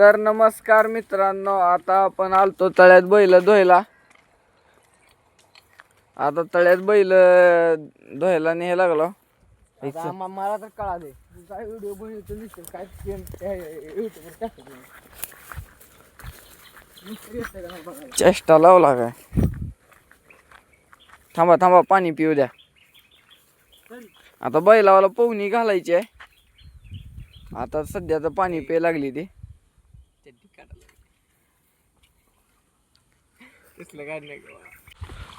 तर नमस्कार मित्रांनो आता आपण आलतो तळ्यात बैल धुवायला. आता तळ्यात बैल धुवायला न्याय लागलो. मला तर कळाले काय व्हिडिओ बनवतो काय युट्यूबवर टाकतो नाही चेष्टा लावला काय? थांबा थांबा पाणी पिऊ द्या. आता बैलावाला पोहणी घालायची आहे. आता सध्या तर पाणी पे लागली ती तसलं काय नाही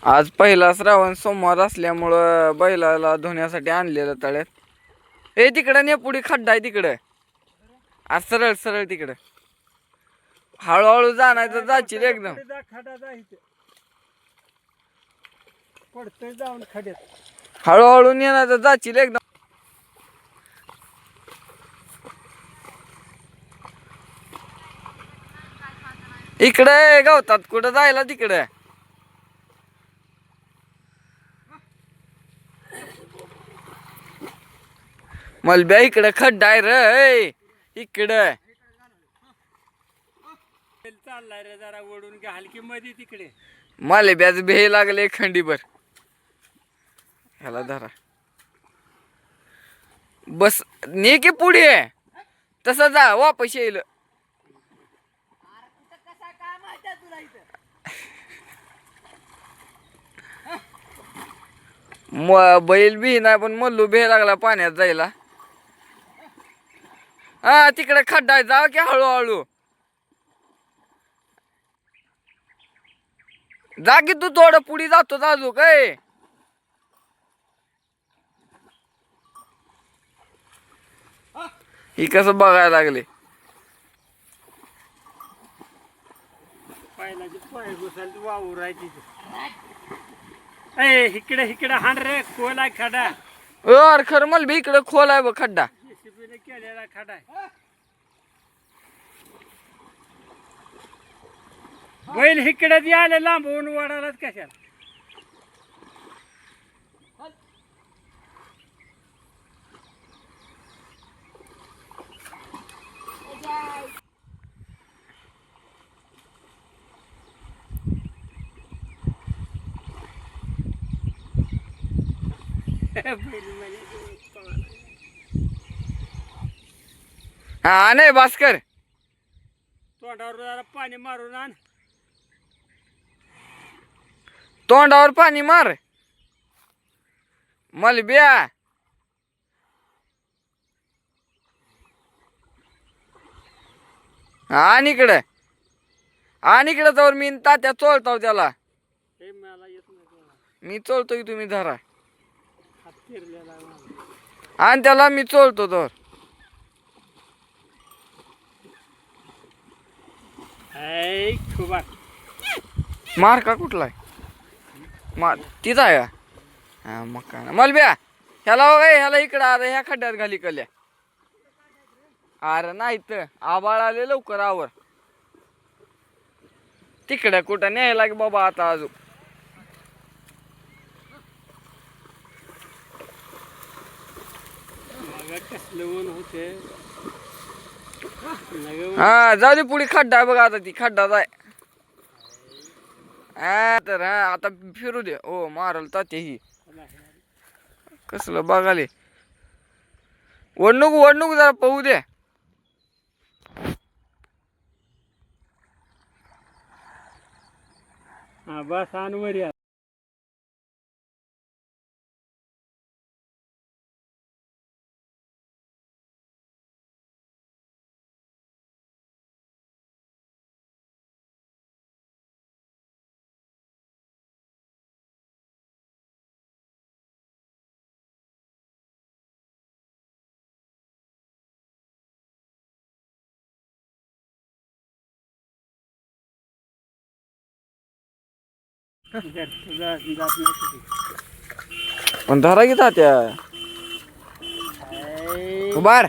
आज पहिला श्रावण सोमवार असल्यामुळं बैलाला धुण्यासाठी आणलेलं तळ्यात. ए तिकडं ने पुढे खड्डा आहे तिकडं. आज सरळ सरळ तिकडं. हळूहळू जाण्याचं जाशील एकदम. हळूहळू नेण्याचं जाशील एकदम. इकडे गवतात कुठं जायला तिकडे? मलब्या इकडे खड्डा आहे रे इकडे. चाललाय रे जरा ओढून घ्या हलकी मध्ये तिकडे. मलब्याच भे लागले खंडीभर. ह्याला धरा. बस ने की पुढे. तसं जा वापस येईल. म बैल बी नाही पण मल्लू भे लागला पाण्यात जायला. हा तिकडे खड्डा आहे, जा की हळूहळू. जा की तू थोडं पुढे जातो जाजू काय? ही कसं बघायला लागले. वावर आहे तिथे. ए इकडे इकडे हाण रे कोला खडा अर खरं मला बी इकडे खोल आहे बघ खड्डा केलेला खडा आहे बैल इकडे आले लांबवून वाढायलाच कशाला हा नाही भास्कर. तोंडावर जरा पाणी मारून आण. तोंडावर पाणी मार. मलब्या आणि इकडे. आणि इकडे जाऊन मी तात्या चोळतो त्याला. मला येत नाही कोणाला. मी चोळतो की तुम्ही धरा हात फिरलेला आहे माझा. आणि त्याला मी चोळतो तर. मार का कुठला मार तिथं आहे का? हा मग काय. मलब्या ह्याला हो ए, ह्याला इकडं अरे ह्या खड्ड्यात घाली कल्या. अरे नाही तर आबाळ आले लवकर आवर. तिकडे कुठं न्यायला की बाबा आता अजून मग कसलं ऊन होते लगे ऊन. हा जाऊ दे पुढे खड्डा आहे बघा आता ती खड्डा जाय. हा तर हा आता फिरू दे. हो मारल ताते ही. कसलं बघाले. वडणूक वडणूक जरा पाहू दे. बस आण पण धरा की तात्या. ऐ, उभार.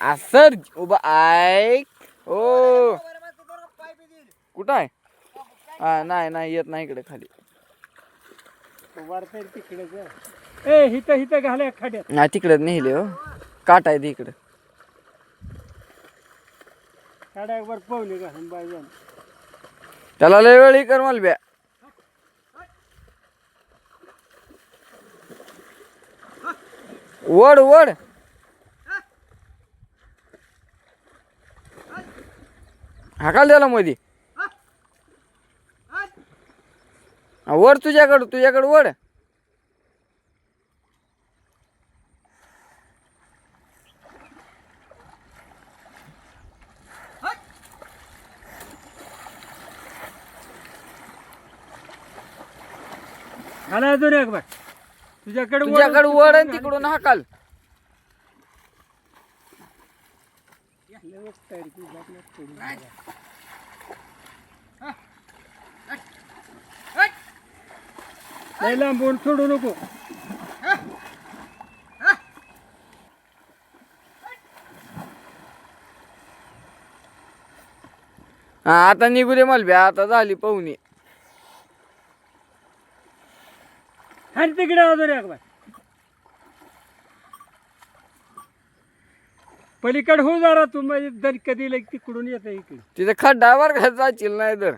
असर उभा ऐक. ओ कुठं आहे? हा नाही नाही येत नाही इकडे खाली. तिकडे. ए हिथं हिथं घाल्या खड्यात. नाही तिकडे नेले हो. काट आहे तिकडं. घालून त्याला लय वेळी कर मला ब्या वड वड हाकाल त्याला मोदी. हा, वड तुझ्याकडं तुझ्याकडं वड घाला अजून एक बार तुझ्याकडे तुझ्याकडं वड आणि. तिकडून हाकाल. लय लांबून सोडू नको. हा आता निघू दे मला ब्या आता झाली पाहुणी. आणि तिकडे अजून एक बार पलीकडे हो जरा तू म्हणजे दर कधी लग तिकडून येतं इकडे. तिथे खड्डा वर का जाशील नाही तर?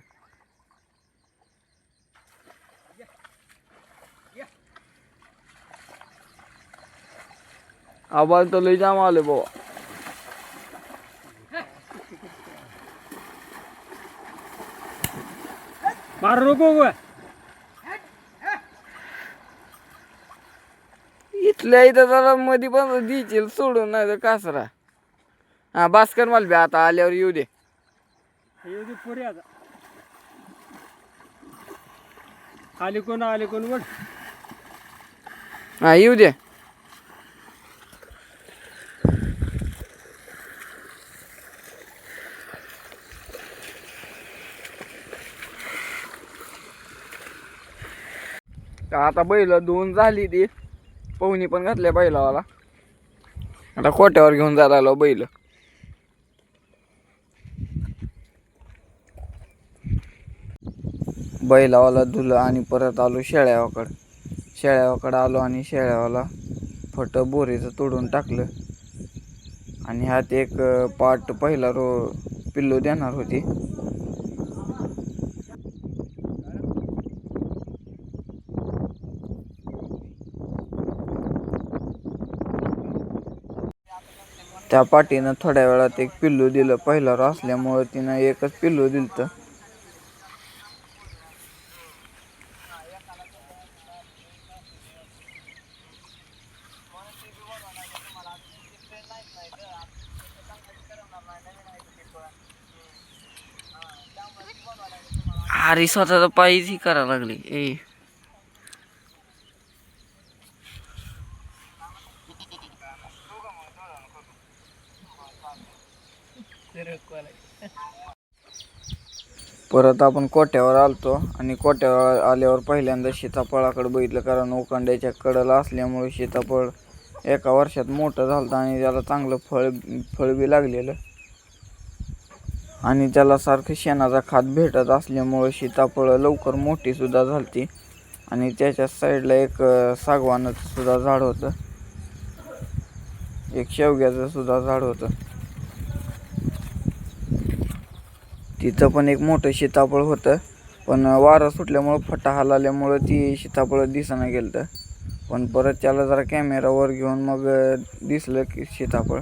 आबाल तर लय जाम आले बाबा. मारू नको इथल्या इथं जरा मध्ये पण दिशील सोडून नाही तर कासरा. हा भास्कर मला बी आता आल्यावर येऊ दे. येऊ दे पुरे आता. आली कोण आली कोण वड हा येऊ दे. आता बैल दोन झाली ती. पोहणी पण घातल्या बैलावाला आता कोट्यावर घेऊन जायला आलो बैल. बैलावाला धुलं आणि परत आलो शेळ्यावाकड. शेळ्यावाकडं आलो आणि शेळ्यावाला फट बोरीचं तोडून टाकलं. आणि ह्यात एक पाट पहिला रो पिल्लू देणार होती. त्या पाटीनं थोड्या वेळात एक पिल्लू दिलं. पहिला रो असल्यामुळं तिनं एकच पिल्लू दिलं अरे स्वतःचा पायीच ही करायला लागली. ए. परत आपण कोट्यावर आलतो आणि कोट्यावर आल्यावर पहिल्यांदा सीताफळाकडे बघितलं कारण उकांड्याच्या कडला असल्यामुळे सीताफळ एका वर्षात मोठं झालं आणि त्याला चांगलं फळ फळ बी लागलेलं. आणि त्याला सारखं शेणाचा खात भेटत असल्यामुळं सीताफळं लवकर मोठी सुद्धा झालती. आणि त्याच्या साईडला एक सागवानचं सागवानाचं सुद्धा झाड होतं. एक शेवग्याचं सुद्धा झाड होतं. तिथं पण एक मोठं सीताफळ होतं. पण वारं सुटल्यामुळं फटा हलाल्यामुळं ती सीताफळं दिसणं गेलं तर पण परत त्याला जरा कॅमेरावर घेऊन मग दिसलं की सीताफळ.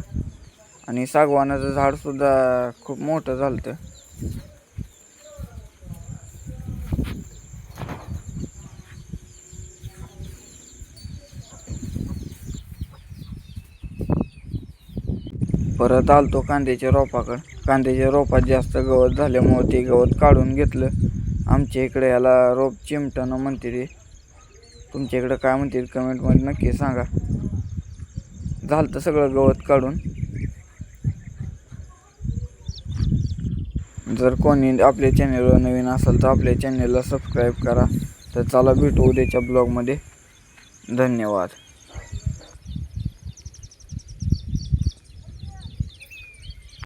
आणि सागवानाचं झाडसुद्धा खूप मोठं झालं होतं. परत आलतो कांद्याच्या रोपाकडं. कांद्याच्या रोपात जास्त गवत झाल्यामुळं ते गवत काढून घेतलं. आमच्या इकडे याला रोप चिमटणं म्हणते ते तुमच्या इकडं काय म्हणते कमेंटमध्ये नक्की सांगा. झालं तर सगळं गवत काढून. जर कोणी आपल्या चॅनेलवर नवीन असेल तर आपल्या चॅनेलला सबस्क्राईब करा. तर चला भेटू उद्याच्या ब्लॉगमध्ये धन्यवाद.